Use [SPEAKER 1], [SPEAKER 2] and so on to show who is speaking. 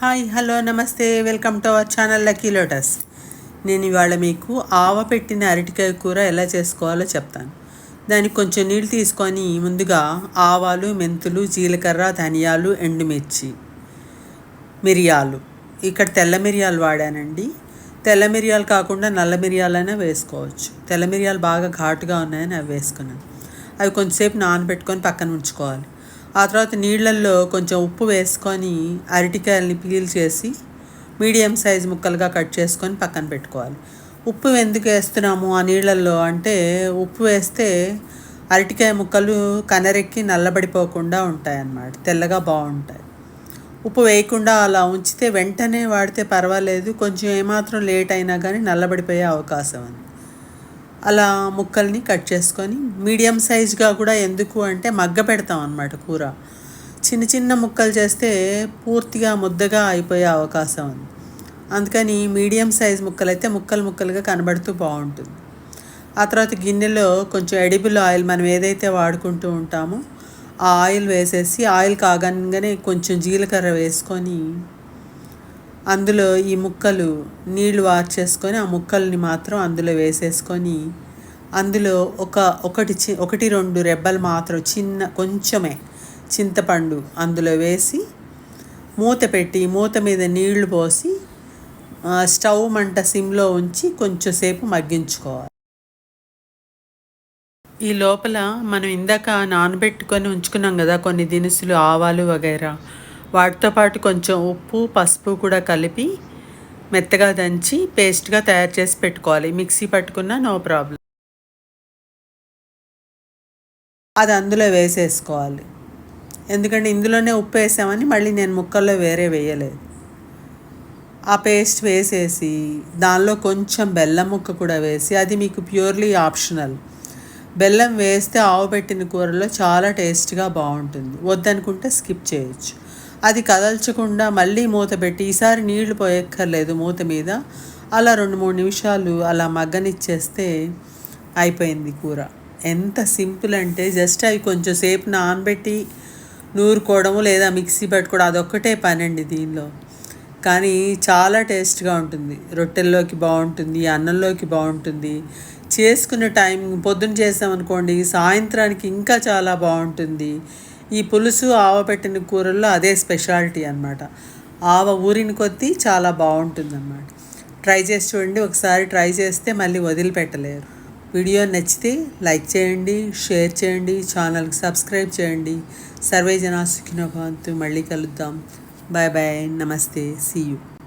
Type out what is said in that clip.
[SPEAKER 1] Hi hello నమస్తే welcome to our channel lucky lotus. నేను ఇవాళ మీకు ఆవ పెట్టిన అరటికాయ కూర ఎలా చేసుకోవాలో చెప్తాను. దానికి కొంచెం నీళ్ళు తీసుకొని ముందుగా ఆవాలు మెంతులు జీలకర్ర ధనియాలు ఎండుమిర్చి మిరియాలు. ఇక్కడ తెల్ల మిరియాలు వాడానండి. తెల్ల మిరియాలు కాకుండా నల్ల మిరియాలైనా వేసుకోవచ్చు. తెల్ల మిరియాలు బాగా ఘాటుగా ఉన్నాయని అవి వేసుకున్నాను. అవి కొంచెంసేపు నానబెట్టుకొని పక్కన ఉంచుకోవాలి. ఆ తర్వాత నీళ్ళల్లో కొంచెం ఉప్పు వేసుకొని అరటికాయలని పీల్ చేసి మీడియం సైజ్ ముక్కలుగా కట్ చేసుకొని పక్కన పెట్టుకోవాలి. ఉప్పు ఎందుకు వేస్తున్నాము ఆ నీళ్ళల్లో అంటే ఉప్పు వేస్తే అరటికాయ ముక్కలు కనరెక్కి నల్లబడిపోకుండా ఉంటాయి అన్నమాట తెల్లగా బాగుంటాయి. ఉప్పు వేయకుండా అలా ఉంచితే వెంటనే వాడితే పర్వాలేదు కొంచెం ఏమాత్రం లేట్ అయినా కానీ నల్లబడిపోయే అవకాశం ఉంది. అలా ముక్కల్ని కట్ చేసుకొని మీడియం సైజ్గా కూడా ఎందుకు అంటే మగ్గ పెడతాం అనమాట కూర. చిన్న చిన్న ముక్కలు చేస్తే పూర్తిగా ముద్దగా అయిపోయే అవకాశం ఉంది. అందుకని మీడియం సైజ్ ముక్కలు అయితే ముక్కలు ముక్కలుగా కనబడుతూ బాగుంటుంది. ఆ తర్వాత గిన్నెలో కొంచెం ఎడిబుల్ ఆయిల్ మనం ఏదైతే వాడుకుంటూ ఉంటామో ఆ ఆయిల్ వేసేసి ఆయిల్ కాగానే కొంచెం జీలకర్ర వేసుకొని అందులో ఈ ముక్కలు నీళ్ళు వార్చేసుకొని ఆ ముక్కల్ని మాత్రం అందులో వేసేసుకొని అందులో ఒక ఒకటి చి ఒకటి రెండు రెబ్బలు మాత్రం చిన్న కొంచెమే చింతపండు అందులో వేసి మూత పెట్టి మూత మీద నీళ్ళు పోసి స్టవ్ మంట సిమ్లో ఉంచి కొంచెంసేపు మగ్గించుకోవాలి. ఈ లోపల మనం ఇందాక నానబెట్టుకొని ఉంచుకున్నాం కదా కొన్ని దినుసులు ఆవాలు వగైరా. వాటితో పాటు కొంచెం ఉప్పు పసుపు కూడా కలిపి మెత్తగా దంచి పేస్ట్గా తయారు చేసి పెట్టుకోవాలి. మిక్సీ పట్టుకున్నా నో ప్రాబ్లం. అది అందులో వేసేసుకోవాలి. ఎందుకంటే ఇందులోనే ఉప్పు వేసామని మళ్ళీ నేను ముక్కల్లో వేరే వేయలేదు. ఆ పేస్ట్ వేసేసి దానిలో కొంచెం బెల్లం ముక్క కూడా వేసి అది మీకు ప్యూర్లీ ఆప్షనల్. బెల్లం వేస్తే ఆవు పెట్టిన కూరలో చాలా టేస్ట్గా బాగుంటుంది. వద్దనుకుంటే స్కిప్ చేయొచ్చు. అది కదల్చకుండా మళ్ళీ మూత పెట్టి ఈసారి నీళ్ళు పోయక్కర్లేదు మూత మీద. అలా రెండు మూడు నిమిషాలు అలా మగ్గనిచ్చేస్తే అయిపోయింది కూర. ఎంత సింపుల్ అంటే జస్ట్ అవి కొంచెం సేపు నానబెట్టి నూరుకోవడము లేదా మిక్సీ పెట్టుకోవడం అదొక్కటే పని అండి దీనిలో. కానీ చాలా టేస్ట్గా ఉంటుంది. రొట్టెల్లోకి బాగుంటుంది అన్నంలోకి బాగుంటుంది. చేసుకున్న టైం పొద్దున చేసామనుకోండి సాయంత్రానికి ఇంకా చాలా బాగుంటుంది. ఈ పులుసు ఆవ పెట్టిన కూరల్లో అదే స్పెషాలిటీ అనమాట ఆవ ఊరిని కొద్దీ చాలా బాగుంటుంది అన్నమాట ట్రై చేసి చూడండి. ఒకసారి ట్రై చేస్తే మళ్ళీ వదిలిపెట్టలేరు. వీడియో నచ్చితే లైక్ చేయండి షేర్ చేయండి ఛానల్కి సబ్స్క్రైబ్ చేయండి. సర్వే జనా సుఖినోభవంతు మళ్ళీ కలుద్దాం. Bye bye. నమస్తే. See you.